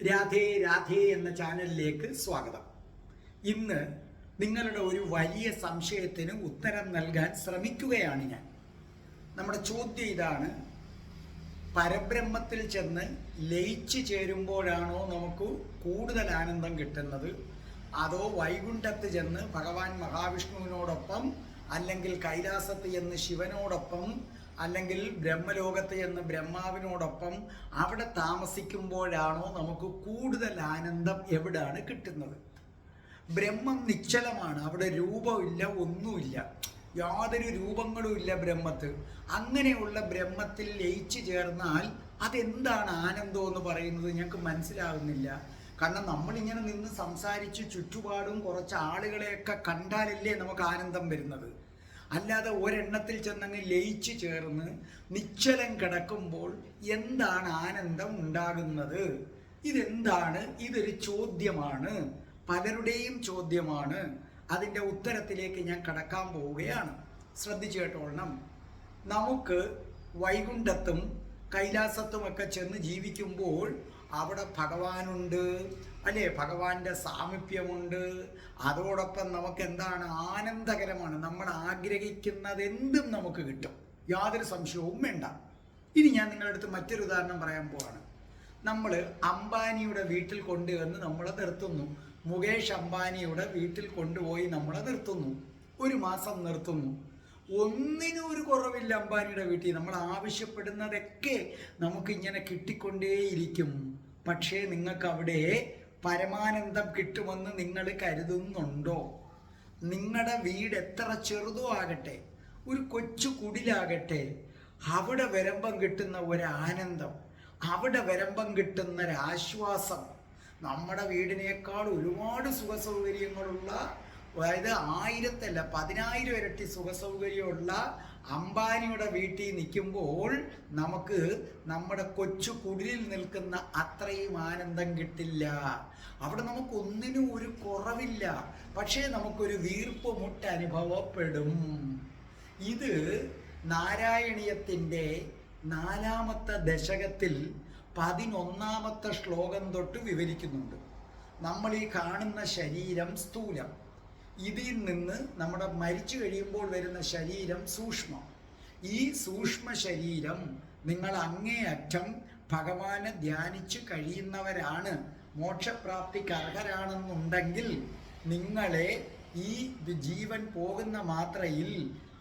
രാധേ രാധേ എന്ന ചാനലിലേക്ക് സ്വാഗതം. ഇന്ന് നിങ്ങളുടെ ഒരു വലിയ സംശയത്തിന് ഉത്തരം നൽകാൻ ശ്രമിക്കുകയാണ് ഞാൻ. നമ്മുടെ ചോദ്യം ഇതാണ് പരബ്രഹ്മത്തിൽ ചെന്ന് ലയിച്ചു ചേരുമ്പോഴാണോ നമുക്ക് കൂടുതൽ ആനന്ദം കിട്ടുന്നത്? അതോ വൈകുണ്ഠത്ത് ചെന്ന് ഭഗവാൻ മഹാവിഷ്ണുവിനോടൊപ്പം അല്ലെങ്കിൽ കൈലാസത്ത് ചെന്ന് ശിവനോടൊപ്പം അല്ലെങ്കിൽ ബ്രഹ്മലോകത്ത് ചെന്ന് ബ്രഹ്മാവിനോടൊപ്പം അവിടെ താമസിക്കുമ്പോഴാണോ നമുക്ക് കൂടുതൽ ആനന്ദം എവിടെയാണ് കിട്ടുന്നത്? ബ്രഹ്മം നിശ്ചലമാണ് അവിടെ രൂപമില്ല ഒന്നുമില്ല. യാതൊരു രൂപങ്ങളും ഇല്ല ബ്രഹ്മത്ത്. അങ്ങനെയുള്ള ബ്രഹ്മത്തിൽ ലയിച്ചു ചേർന്നാൽ അതെന്താണ് ആനന്ദം എന്ന് പറയുന്നത് ഞങ്ങൾക്ക് മനസ്സിലാകുന്നില്ല കാരണം നമ്മളിങ്ങനെ നിന്ന് സംസാരിച്ച് ചുറ്റുപാടും കുറച്ച് ആളുകളെയൊക്കെ കണ്ടാലല്ലേ നമുക്ക് ആനന്ദം വരുന്നത്. അല്ലാതെ ഒരെണ്ണത്തിൽ ചെന്നങ്ങ് ലയിച്ചു ചേർന്ന് നിശ്ചലം കിടക്കുമ്പോൾ എന്താണ് ആനന്ദം ഉണ്ടാകുന്നത്? ഇതെന്താണ്? ഇതൊരു ചോദ്യമാണ്. പലരുടെയും ചോദ്യമാണ്. അതിന്റെ ഉത്തരത്തിലേക്ക് ഞാൻ കടക്കാൻ പോവുകയാണ്. ശ്രദ്ധിച്ചു കേട്ടോളണം. നമുക്ക് വൈകുണ്ഠത്തും കൈലാസത്തുമൊക്കെ ചെന്ന് ജീവിക്കുമ്പോൾ അവിടെ ഭഗവാനുണ്ട്. അല്ലേ? ഭഗവാന്റെ സാമീപ്യമുണ്ട്. അതോടൊപ്പം നമുക്ക് എന്താണ് ആനന്ദകരമാണ്. നമ്മൾ ആഗ്രഹിക്കുന്നത് എന്തും നമുക്ക് കിട്ടും. യാതൊരു സംശയവും വേണ്ട. ഇനി ഞാൻ നിങ്ങളുടെ അടുത്ത് മറ്റൊരു ഉദാഹരണം പറയാൻ പോവാണ്. നമ്മൾ അംബാനിയുടെ വീട്ടിൽ കൊണ്ടുവന്ന് നമ്മളെ നിർത്തുന്നു. മുകേഷ് അംബാനിയുടെ വീട്ടിൽ കൊണ്ടുപോയി നമ്മളെ നിർത്തുന്നു. ഒരു മാസം നിർത്തുന്നു. ഒന്നിനും ഒരു കുറവില്ല അംബാനിയുടെ വീട്ടിൽ. നമ്മൾ ആവശ്യപ്പെടുന്നതൊക്കെ നമുക്ക് ഇങ്ങനെ കിട്ടിക്കൊണ്ടേയിരിക്കും. പക്ഷേ നിങ്ങൾക്ക് അവിടെ പരമാനന്ദം കിട്ടുമെന്ന് നിങ്ങൾ കരുതുന്നുണ്ടോ? നിങ്ങളുടെ വീട് എത്ര ചെറുതോ ആകട്ടെ ഒരു കൊച്ചു കുടിലാകട്ടെ അവിടെ വരമ്പം കിട്ടുന്ന ഒരു ആനന്ദം അവിടെ വരമ്പം കിട്ടുന്ന ഒരാശ്വാസം നമ്മുടെ വീടിനേക്കാൾ ഒരുപാട് സുഖസൗകര്യങ്ങളുള്ള അതായത് ആയിരത്തല്ല പതിനായിരം ഇരട്ടി സുഖസൗകര്യമുള്ള അംബാനിയുടെ വീട്ടിൽ നിൽക്കുമ്പോൾ നമുക്ക് നമ്മുടെ കൊച്ചു കുടിലിൽ നിൽക്കുന്ന അത്രയും ആനന്ദം കിട്ടില്ല. അവിടെ നമുക്ക് ഒന്നിനും ഒരു കുറവില്ല. പക്ഷേ നമുക്കൊരു വീർപ്പ് മുട്ട അനുഭവപ്പെടും. ഇത് നാരായണീയത്തിന്റെ നാലാമത്തെ ദശകത്തിൽ പതിനൊന്നാമത്തെ ശ്ലോകം തൊട്ട് വിവരിക്കുന്നുണ്ട്. നമ്മൾ ഈ കാണുന്ന ശരീരം സ്ഥൂലം. ഇതിൽ നിന്ന് നമ്മുടെ മരിച്ചു കഴിയുമ്പോൾ വരുന്ന ശരീരം സൂക്ഷ്മം. ഈ സൂക്ഷ്മ ശരീരം നിങ്ങൾ അങ്ങേയറ്റം ഭഗവാനെ ധ്യാനിച്ച് കഴിയുന്നവരാണ്. മോക്ഷപ്രാപ്തിക്ക് അർഹരാണെന്നുണ്ടെങ്കിൽ നിങ്ങളെ ഈ ജീവൻ പോകുന്ന മാത്രയിൽ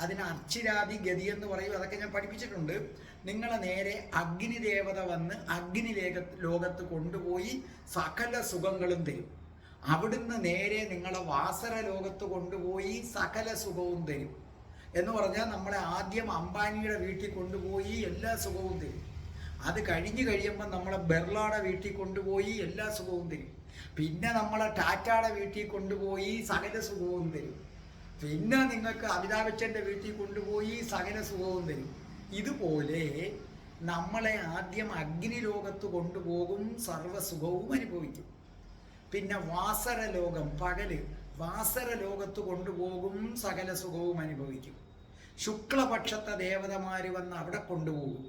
അതിന് അർച്ചിരാതി ഗതി എന്ന് പറയും. അതൊക്കെ ഞാൻ പഠിപ്പിച്ചിട്ടുണ്ട്. നിങ്ങളെ നേരെ അഗ്നിദേവത വന്ന് അഗ്നി ലേഖ ലോകത്ത് കൊണ്ടുപോയി സകല സുഖങ്ങളും തരും. അവിടുന്ന് നേരെ നിങ്ങളെ വാസര ലോകത്ത് കൊണ്ടുപോയി സകല സുഖവും തരും. എന്ന് പറഞ്ഞാൽ നമ്മളെ ആദ്യം അംബാനിയുടെ വീട്ടിൽ കൊണ്ടുപോയി എല്ലാ സുഖവും തരും. അത് കഴിഞ്ഞ് കഴിയുമ്പോൾ നമ്മളെ ബെർളാടെ വീട്ടിൽ കൊണ്ടുപോയി എല്ലാ സുഖവും തരും. പിന്നെ നമ്മളെ ടാറ്റയുടെ വീട്ടിൽ കൊണ്ടുപോയി സകല സുഖവും തരും. പിന്നെ നിങ്ങൾക്ക് അമിതാഭ് ബച്ചന്റെ വീട്ടിൽ കൊണ്ടുപോയി സകല സുഖവും തരും. ഇതുപോലെ നമ്മളെ ആദ്യം അഗ്നി ലോകത്ത് കൊണ്ടുപോകും സർവസുഖവും അനുഭവിക്കും. പിന്നെ വാസര ലോകം പകൽ. വാസര ലോകത്ത് കൊണ്ടുപോകും സകല സുഖവും അനുഭവിക്കും. ശുക്ലപക്ഷത്തെ ദേവതമാര് വന്ന് അവിടെ കൊണ്ടുപോകും.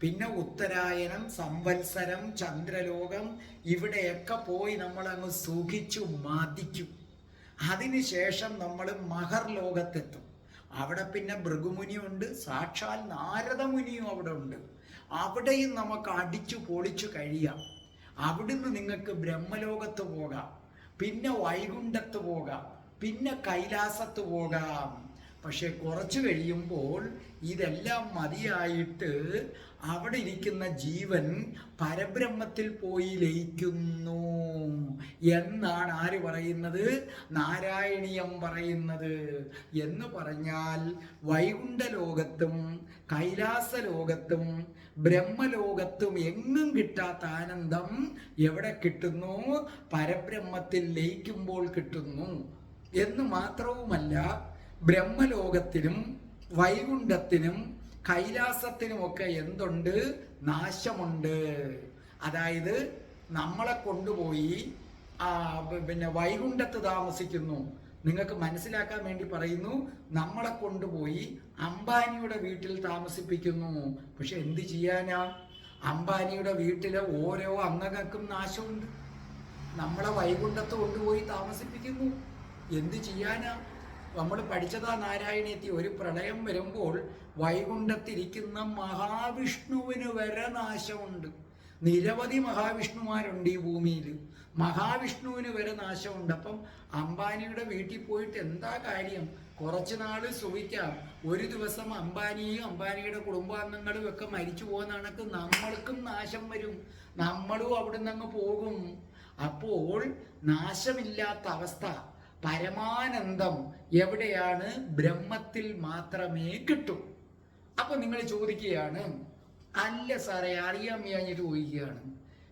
പിന്നെ ഉത്തരായനം സംവത്സരം ചന്ദ്രലോകം ഇവിടെയൊക്കെ പോയി നമ്മൾ അങ്ങ് സുഖിച്ചു മതിക്കും അതിനുശേഷം നമ്മൾ മഹർ ലോകത്തെത്തും. അവിടെ പിന്നെ ഭൃഗുമുനിയുണ്ട് സാക്ഷാൽ നാരദമുനിയും അവിടെ ഉണ്ട്. അവിടെയും നമുക്ക് അടിച്ചു പൊളിച്ചു കഴിയാം. അവിടുന്ന് നിങ്ങൾക്ക് ബ്രഹ്മലോകത്ത് പോകാം. പിന്നെ വൈകുണ്ഠത്ത് പോകാം. പിന്നെ കൈലാസത്ത് പോകാം. പക്ഷെ കുറച്ച് കഴിയുമ്പോൾ ഇതെല്ലാം മതിയായിട്ട് അവിടെ ഇരിക്കുന്ന ജീവൻ പരബ്രഹ്മത്തിൽ പോയി ലയിക്കുന്നു. എന്നാണ് ആര് പറയുന്നത്? നാരായണീയം പറയുന്നത്. എന്ന് പറഞ്ഞാൽ വൈകുണ്ഠ ലോകത്തും കൈലാസ ലോകത്തും ബ്രഹ്മലോകത്തും എങ്ങും കിട്ടാത്ത ആനന്ദം എവിടെ കിട്ടുന്നു? പരബ്രഹ്മത്തിൽ ലയിക്കുമ്പോൾ കിട്ടുന്നു. എന്ന് മാത്രവുമല്ല ബ്രഹ്മലോകത്തിനും വൈകുണ്ഠത്തിനും കൈലാസത്തിനുമൊക്കെ എന്തുണ്ട്? നാശമുണ്ട്. അതായത് നമ്മളെ കൊണ്ടുപോയി പിന്നെ വൈകുണ്ഠത്ത് താമസിക്കുന്നു. നിങ്ങൾക്ക് മനസ്സിലാക്കാൻ വേണ്ടി പറയുന്നു നമ്മളെ കൊണ്ടുപോയി അംബാനിയുടെ വീട്ടിൽ താമസിപ്പിക്കുന്നു. പക്ഷെ എന്ത് ചെയ്യാനാ? അംബാനിയുടെ വീട്ടിലെ ഓരോ അംഗങ്ങൾക്കും നാശമുണ്ട്. നമ്മളെ വൈകുണ്ഠത്ത് കൊണ്ടുപോയി താമസിപ്പിക്കുന്നു. എന്ത് ചെയ്യാനാ? നമ്മൾ പഠിച്ചതാ നാരായണീയത്തി ഒരു പ്രളയം വരുമ്പോൾ വൈകുണ്ഠത്തിരിക്കുന്ന മഹാവിഷ്ണുവിന് വരെ നാശമുണ്ട്. നിരവധി മഹാവിഷ്ണുമാരുണ്ട് ഈ ഭൂമിയിൽ മഹാവിഷ്ണുവിന് വരെ നാശമുണ്ട്. അപ്പം അംബാനിയുടെ വീട്ടിൽ പോയിട്ട് എന്താ കാര്യം? കുറച്ചു നാൾ സുഖിക്കാം. ഒരു ദിവസം അംബാനിയും അംബാനിയുടെ കുടുംബാംഗങ്ങളും ഒക്കെ മരിച്ചു പോകുന്ന കണക്ക് നമ്മൾക്കും നാശം വരും. നമ്മളും അവിടുന്ന് അങ്ങ് പോകും. അപ്പോൾ നാശമില്ലാത്ത അവസ്ഥ. പരമാനന്ദം എവിടെയാണ്? ബ്രഹ്മത്തിൽ മാത്രമേ കിട്ടൂ. അപ്പൊ നിങ്ങൾ ചോദിക്കുകയാണ് അല്ല സാറേ അറിയാൻ വയ്യാഞ്ഞിട്ട് ചോദിക്കുകയാണ്.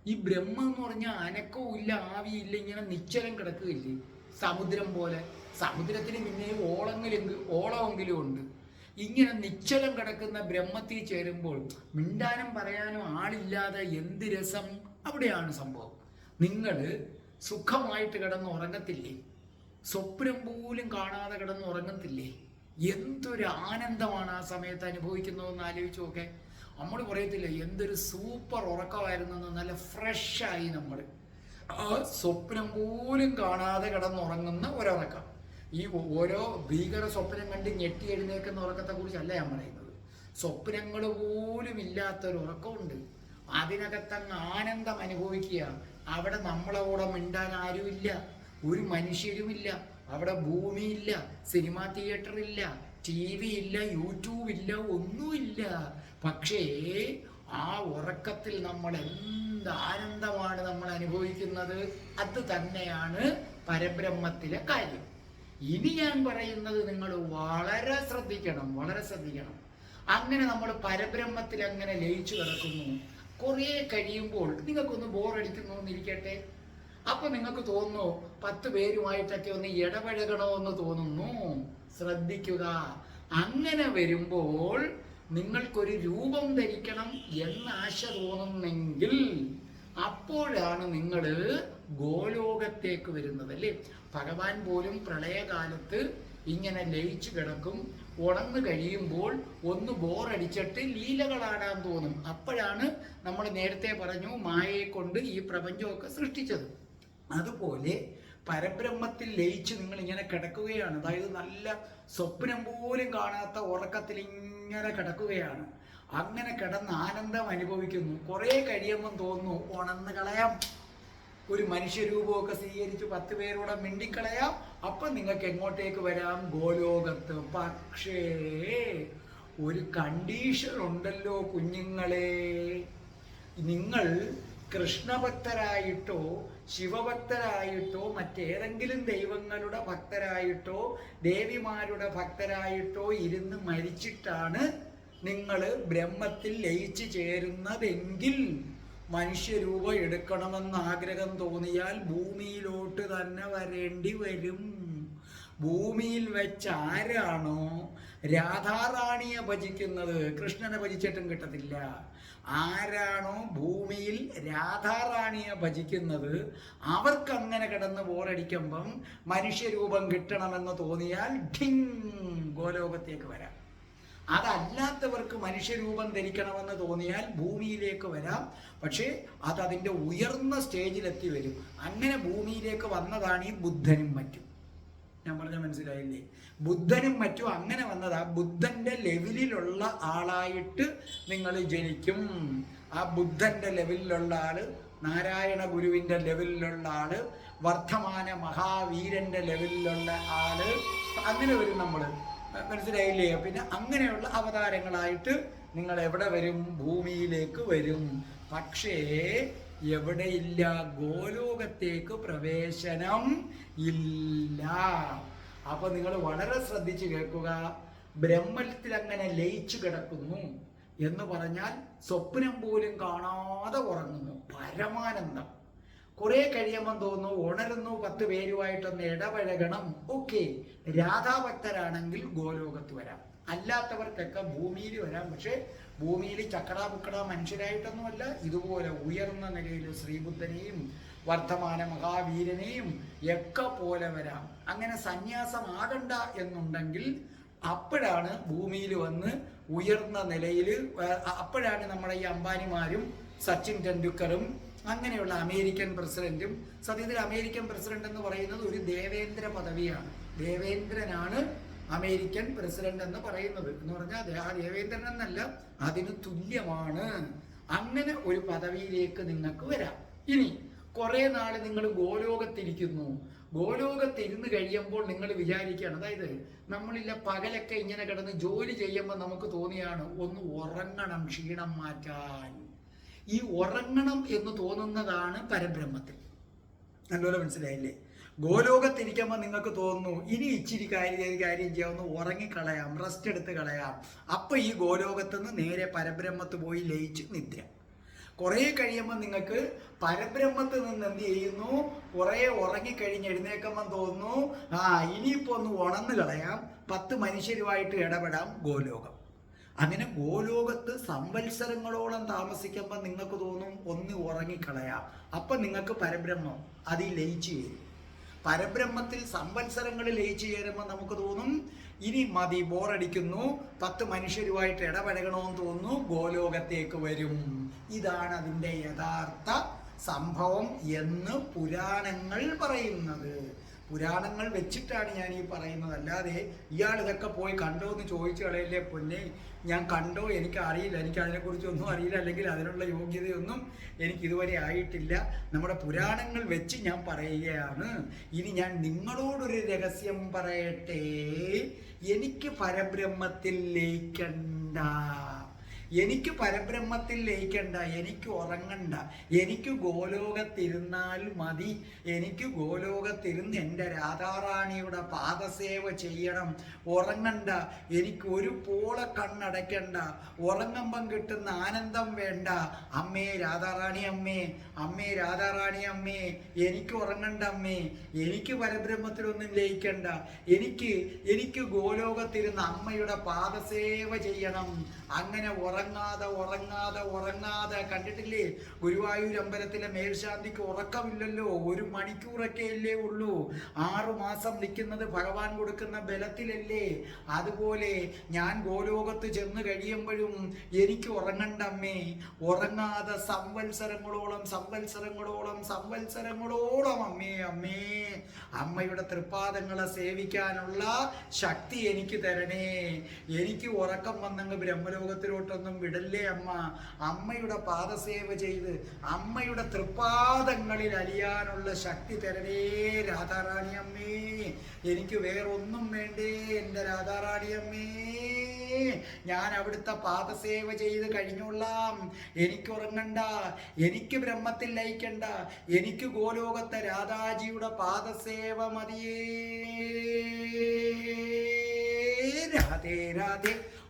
ഈ ബ്രഹ്മം എന്ന് പറഞ്ഞാൽ അനക്കവും ഇല്ല ആവിയില്ല ഇങ്ങനെ നിശ്ചലം കിടക്കുകയില്ലേ? സമുദ്രം പോലെ. സമുദ്രത്തിന് പിന്നെ ഓളങ്ങളെങ്കിലും ഓളമെങ്കിലും ഉണ്ട്. ഇങ്ങനെ നിശ്ചലം കിടക്കുന്ന ബ്രഹ്മത്തിൽ ചേരുമ്പോൾ മിണ്ടാനും പറയാനും ആളില്ലാതെ എന്ത് രസം? അവിടെയാണ് സംഭവം. നിങ്ങൾ സുഖമായിട്ട് കിടന്ന് ഉറങ്ങത്തില്ലേ? സ്വപ്നം പോലും കാണാതെ കിടന്ന് ഉറങ്ങത്തില്ലേ എന്തൊരു ആനന്ദമാണ് ആ സമയത്ത് അനുഭവിക്കുന്നതെന്ന് ആലോചിച്ച് നോക്കെ. നമ്മൾ പറയത്തില്ല എന്തൊരു സൂപ്പർ ഉറക്കമായിരുന്നു നല്ല ഫ്രഷായി നമ്മൾ ആ സ്വപ്നം പോലും കാണാതെ കിടന്നുറങ്ങുന്ന ഒരുറക്കം. ഈ ഓരോ ഭീകര സ്വപ്നം കണ്ട് ഞെട്ടി എഴുന്നേക്കുന്ന ഉറക്കത്തെ കുറിച്ചല്ല ഞാൻ പറയുന്നത്. സ്വപ്നങ്ങൾ പോലും ഇല്ലാത്തൊരു ഉറക്കമുണ്ട്. അതിനകത്തങ്ങ് ആനന്ദം അനുഭവിക്കുക. അവിടെ നമ്മളെ കൂടെ മിണ്ടാൻ ആരുമില്ല. ഒരു മനുഷ്യരുമില്ല. അവിടെ ഭൂമിയില്ല സിനിമാ തിയേറ്റർ ഇല്ല ടി വി ഇല്ല യൂട്യൂബ് ഇല്ല ഒന്നുമില്ല. പക്ഷേ ആ ഉറക്കത്തിൽ നമ്മൾ എന്ത് ആനന്ദമാണ് നമ്മൾ അനുഭവിക്കുന്നത്? അത് തന്നെയാണ് പരബ്രഹ്മത്തിലെ കാര്യം. ഇനി ഞാൻ പറയുന്നത് നിങ്ങൾ വളരെ ശ്രദ്ധിക്കണം വളരെ ശ്രദ്ധിക്കണം. അങ്ങനെ നമ്മൾ പരബ്രഹ്മത്തിൽ അങ്ങനെ ലയിച്ചു കിടക്കുന്നു. കുറേ കഴിയുമ്പോൾ നിങ്ങൾക്കൊന്ന് ബോറടിക്കുന്നു എന്നിരിക്കട്ടെ. അപ്പൊ നിങ്ങൾക്ക് തോന്നുന്നു പത്ത് പേരുമായിട്ടൊക്കെ ഒന്ന് ഇടപഴകണമെന്ന് തോന്നുന്നു. ശ്രദ്ധിക്കുക. അങ്ങനെ വരുമ്പോൾ നിങ്ങൾക്കൊരു രൂപം ധരിക്കണം എന്ന ആശ തോന്നുന്നെങ്കിൽ അപ്പോഴാണ് നിങ്ങൾ ഗോലോകത്തേക്ക് വരുന്നത് അല്ലേ? ഭഗവാൻ പോലും പ്രളയകാലത്ത് ഇങ്ങനെ ലയിച്ചു കിടക്കും. ഉണർന്നു കഴിയുമ്പോൾ ഒന്ന് ബോറടിച്ചിട്ട് ലീലകളാടാൻ തോന്നും. അപ്പോഴാണ് നമ്മൾ നേരത്തെ പറഞ്ഞു മായയെ കൊണ്ട് ഈ പ്രപഞ്ചമൊക്കെ സൃഷ്ടിച്ചത്. അതുപോലെ പരബ്രഹ്മത്തിൽ ലയിച്ച് നിങ്ങൾ ഇങ്ങനെ കിടക്കുകയാണ്. അതായത് നല്ല സ്വപ്നം പോലും കാണാത്ത ഉറക്കത്തിൽ ഇങ്ങനെ കിടക്കുകയാണ്. അങ്ങനെ കിടന്ന് ആനന്ദം അനുഭവിക്കുന്നു. കുറേ കഴിയുമ്പം തോന്നുന്നു ഉണർന്ന് കളയാം. ഒരു മനുഷ്യരൂപമൊക്കെ സ്വീകരിച്ച് പത്ത് പേരോടെ മിണ്ടിക്കളയാം. അപ്പം നിങ്ങൾക്ക് എങ്ങോട്ടേക്ക് വരാം? ഗോലോകത്ത്. പക്ഷേ ഒരു കണ്ടീഷൻ ഉണ്ടല്ലോ കുഞ്ഞുങ്ങളെ. നിങ്ങൾ കൃഷ്ണഭക്തരായിട്ടോ ശിവഭക്തരായിട്ടോ മറ്റേതെങ്കിലും ദൈവങ്ങളുടെ ഭക്തരായിട്ടോ ദേവിമാരുടെ ഭക്തരായിട്ടോ ഇരുന്ന് മരിച്ചിട്ടാണ് നിങ്ങൾ ബ്രഹ്മത്തിൽ ലയിച്ചു ചേരുന്നതെങ്കിൽ മനുഷ്യരൂപം എടുക്കണമെന്ന് ആഗ്രഹം തോന്നിയാൽ ഭൂമിയിലോട്ട് തന്നെ വരേണ്ടി വരും. ഭൂമിയിൽ വെച്ച് ആരാണോ രാധാറാണിയെ ഭജിക്കുന്നത്? കൃഷ്ണനെ ഭജിച്ചിട്ടും കിട്ടത്തില്ല. ആരാണോ ഭൂമിയിൽ രാധാറാണിയെ ഭജിക്കുന്നത്? അവർക്ക് അങ്ങനെ കിടന്ന് ബോറടിക്കുമ്പം മനുഷ്യരൂപം കിട്ടണമെന്ന് തോന്നിയാൽ ഠിങ് ഗോലോകത്തേക്ക് വരാം. അതല്ലാത്തവർക്ക് മനുഷ്യരൂപം ധരിക്കണമെന്ന് തോന്നിയാൽ ഭൂമിയിലേക്ക് വരാം. പക്ഷേ അത് അതിന്റെ ഉയർന്ന സ്റ്റേജിലെത്തി വരും. അങ്ങനെ ഭൂമിയിലേക്ക് വന്നതാണ് ഈ ബുദ്ധനും മറ്റും. ഞാൻ പറഞ്ഞ മനസ്സിലായില്ലേ? ബുദ്ധനും മറ്റും അങ്ങനെ വന്നതാ. ബുദ്ധന്റെ ലെവലിലുള്ള ആളായിട്ട് നിങ്ങൾ ജനിക്കും. ആ ബുദ്ധന്റെ ലെവലിലുള്ള ആൾ നാരായണ ഗുരുവിന്റെ ലെവലിലുള്ള ആൾ വർദ്ധമാന മഹാവീരന്റെ ലെവലിലുള്ള ആൾ അങ്ങനെ വരും നമ്മൾ മനസ്സിലായില്ലേ? പിന്നെ അങ്ങനെയുള്ള അവതാരങ്ങളായിട്ട് നിങ്ങൾ എവിടെ വരും? ഭൂമിയിലേക്ക് വരും. പക്ഷേ എവിടെയില്ല? ഗോലോകത്തേക്ക് പ്രവേശനം ഇല്ല. അപ്പൊ നിങ്ങൾ വളരെ ശ്രദ്ധിച്ച് കേൾക്കുക. ബ്രഹ്മത്തിൽ അങ്ങനെ ലയിച്ചു കിടക്കുന്നു എന്ന് പറഞ്ഞാൽ സ്വപ്നം പോലും കാണാതെ ഉറങ്ങുന്നു. പരമാനന്ദം. കുറെ കഴിയുമ്പോൾ തോന്നുന്നു ഉണരുന്നു പത്ത് പേരുമായിട്ടൊന്ന് ഇടപഴകണം. ഓക്കെ രാധാഭക്തരാണെങ്കിൽ ഗോലോകത്ത് വരാം. അല്ലാത്തവർക്കൊക്കെ ഭൂമിയിൽ വരാം. പക്ഷേ ഭൂമിയിൽ ചക്കട പുക്കട മനുഷ്യരായിട്ടൊന്നുമല്ല ഇതുപോലെ ഉയർന്ന നിലയിൽ ശ്രീബുദ്ധനെയും വർദ്ധമാന മഹാവീരനെയും ഒക്കെ പോലെ വരാം. അങ്ങനെ സന്യാസമാകണ്ട എന്നുണ്ടെങ്കിൽ അപ്പോഴാണ് ഭൂമിയിൽ വന്ന് ഉയർന്ന നിലയിൽ അപ്പോഴാണ് നമ്മുടെ ഈ അംബാനിമാരും സച്ചിൻ ടെണ്ടുൽക്കറും അങ്ങനെയുള്ള അമേരിക്കൻ പ്രസിഡന്റും സത്യത്തിൽ അമേരിക്കൻ പ്രസിഡന്റ് എന്ന് പറയുന്നത് ഒരു ദേവേന്ദ്ര പദവിയാണ്. ദേവേന്ദ്രനാണ് അമേരിക്കൻ പ്രസിഡന്റ് എന്ന് പറയുന്നത് എന്ന് പറഞ്ഞാൽ ദേവേന്ദ്രൻ എന്നല്ല അതിന് തുല്യമാണ്. അങ്ങനെ ഒരു പദവിയിലേക്ക് നിങ്ങൾക്ക് വരാം. ഇനി കുറെ നാൾ നിങ്ങൾ ഗോലോകത്തിരിക്കുന്നു. ഗോലോകത്തിരുന്ന് കഴിയുമ്പോൾ നിങ്ങൾ വിചാരിക്കുകയാണ് അതായത് നമ്മളില്ല പകലൊക്കെ ഇങ്ങനെ കിടന്ന് ജോലി ചെയ്യുമ്പോൾ നമുക്ക് തോന്നിയാണ് ഒന്ന് ഉറങ്ങണം ക്ഷീണം മാറ്റാൻ. ഈ ഉറങ്ങണം എന്ന് തോന്നുന്നതാണ് പരബ്രഹ്മത്തിൽ. നല്ലപോലെ മനസ്സിലായില്ലേ? ഗോലോകത്തിരിക്കുമ്പോൾ നിങ്ങൾക്ക് തോന്നുന്നു ഇനി ഇച്ചിരി കാര്യം ഏത് കാര്യം ചെയ്യാവുന്ന ഉറങ്ങിക്കളയാം റെസ്റ്റ് എടുത്ത് കളയാം. അപ്പോൾ ഈ ഗോലോകത്ത് നിന്ന് നേരെ പരബ്രഹ്മത്ത് പോയി ലയിച്ച് നിദ്ര. കുറേ കഴിയുമ്പോൾ നിങ്ങൾക്ക് പരബ്രഹ്മത്തിൽ നിന്ന് എന്ത് ചെയ്യുന്നു? കുറേ ഉറങ്ങിക്കഴിഞ്ഞ് എഴുന്നേക്കുമ്പോൾ തോന്നുന്നു ആ ഇനിയിപ്പോൾ ഒന്ന് ഉണന്ന് കളയാം പത്ത് മനുഷ്യരുമായിട്ട് ഇടപെടാം ഗോലോകം. അങ്ങനെ ഗോലോകത്ത് സംവത്സരങ്ങളോളം താമസിക്കുമ്പോൾ നിങ്ങൾക്ക് തോന്നും ഒന്ന് ഉറങ്ങിക്കളയാം അപ്പം നിങ്ങൾക്ക് പരബ്രഹ്മം അതിൽ ലയിച്ചു ചേരും പരബ്രഹ്മത്തിൽ സംവത്സരങ്ങൾ ലയിച്ചു ചേരുമ്പോൾ നമുക്ക് തോന്നും ഇനി മതി ബോറടിക്കുന്നു പത്ത് മനുഷ്യരുമായിട്ട് ഇടപഴകണമെന്ന് തോന്നുന്നു ഗോലോകത്തേക്ക് വരും. ഇതാണ് അതിന്റെ യഥാർത്ഥ സംഭവം എന്ന് പുരാണങ്ങൾ പറയുന്നത്. പുരാണങ്ങൾ വെച്ചിട്ടാണ് ഞാൻ ഈ പറയുന്നത്. അല്ലാതെ ഇയാൾ ഇതൊക്കെ പോയി കണ്ടോ എന്ന് ചോദിച്ചു കളയില്ലേ പൊന്നെ. ഞാൻ കണ്ടോ എനിക്ക് അറിയില്ല. എനിക്ക് അതിനെക്കുറിച്ച് ഒന്നും അറിയില്ല. അല്ലെങ്കിൽ അതിനുള്ള യോഗ്യതയൊന്നും എനിക്ക് ഇതുവരെ ആയിട്ടില്ല. നമ്മുടെ പുരാണങ്ങൾ വെച്ച് ഞാൻ പറയുകയാണ്. ഇനി ഞാൻ നിങ്ങളോടൊരു രഹസ്യം പറയട്ടെ. എനിക്ക് പരബ്രഹ്മത്തിൽ ലയിക്കണ്ട. എനിക്ക് പരബ്രഹ്മത്തിൽ ലയിക്കണ്ട എനിക്ക് ഉറങ്ങണ്ട എനിക്ക് ഗോലോകത്തിരുന്നാൽ മതി എനിക്ക് ഗോലോകത്തിരുന്ന് എന്റെ രാധാറാണിയുടെ പാദസേവ ചെയ്യണം ഉറങ്ങണ്ട എനിക്ക് ഒരു പോള കണ്ണടയ്ക്കണ്ട ഉറങ്ങുമ്പം കിട്ടുന്ന ആനന്ദം വേണ്ട. അമ്മേ രാധാറാണി അമ്മേ അമ്മേ രാധാറാണി അമ്മേ എനിക്ക് ഉറങ്ങണ്ട അമ്മേ എനിക്ക് പരബ്രഹ്മത്തിലൊന്നും ലയിക്കണ്ട എനിക്ക് എനിക്ക് ഗോലോകത്തിരുന്ന് അമ്മയുടെ പാദസേവ ചെയ്യണം. അങ്ങനെ ഉറങ്ങാതെ ഉറങ്ങാതെ ഉറങ്ങാതെ കണ്ടിട്ടില്ലേ? ഗുരുവായൂർ അമ്പലത്തിലെ മേൽശാന്തിക്ക് ഉറക്കമില്ലല്ലോ. ഒരു മണിക്കൂറൊക്കെ അല്ലേ ഉള്ളൂ. ആറു മാസം നിൽക്കുന്നത് ഭഗവാൻ കൊടുക്കുന്ന ബലത്തിലല്ലേ? അതുപോലെ ഞാൻ ഗോലോകത്ത് ചെന്ന് കഴിയുമ്പോഴും എനിക്ക് ഉറങ്ങണ്ട അമ്മേ. ഉറങ്ങാതെ സംവത്സരങ്ങളോളം സംവത്സരങ്ങളോളം സംവത്സരങ്ങളോളം അമ്മേ അമ്മേ. അമ്മയുടെ തൃപ്പാദങ്ങളെ സേവിക്കാനുള്ള ശക്തി എനിക്ക് തരണേ. എനിക്ക് ഉറക്കം വന്നങ്ങ് ബ്രഹ്മലോകത്തിലോട്ടൊന്നും വിടല്ലേ അമ്മ? അമ്മയുടെ പാദസേവ ചെയ്ത് അമ്മയുടെ തൃപ്പാദങ്ങളിൽ അലിയാനുള്ള ശക്തി തരണേ രാധാറാണി അമ്മേ. എനിക്ക് വേറൊന്നും വേണ്ടേ എന്റെ രാധാറാണി അമ്മേ. ഞാൻ അവിടുത്തെ പാദസേവ ചെയ്ത് കഴിഞ്ഞോളാം. എനിക്ക് ഉറങ്ങണ്ട എനിക്ക് ബ്രഹ്മത്തിൽ ലയിക്കണ്ട എനിക്ക് ഗോലോകത്തെ രാധാജിയുടെ പാദസേവ മതിയേ. രാധേ രാധേ.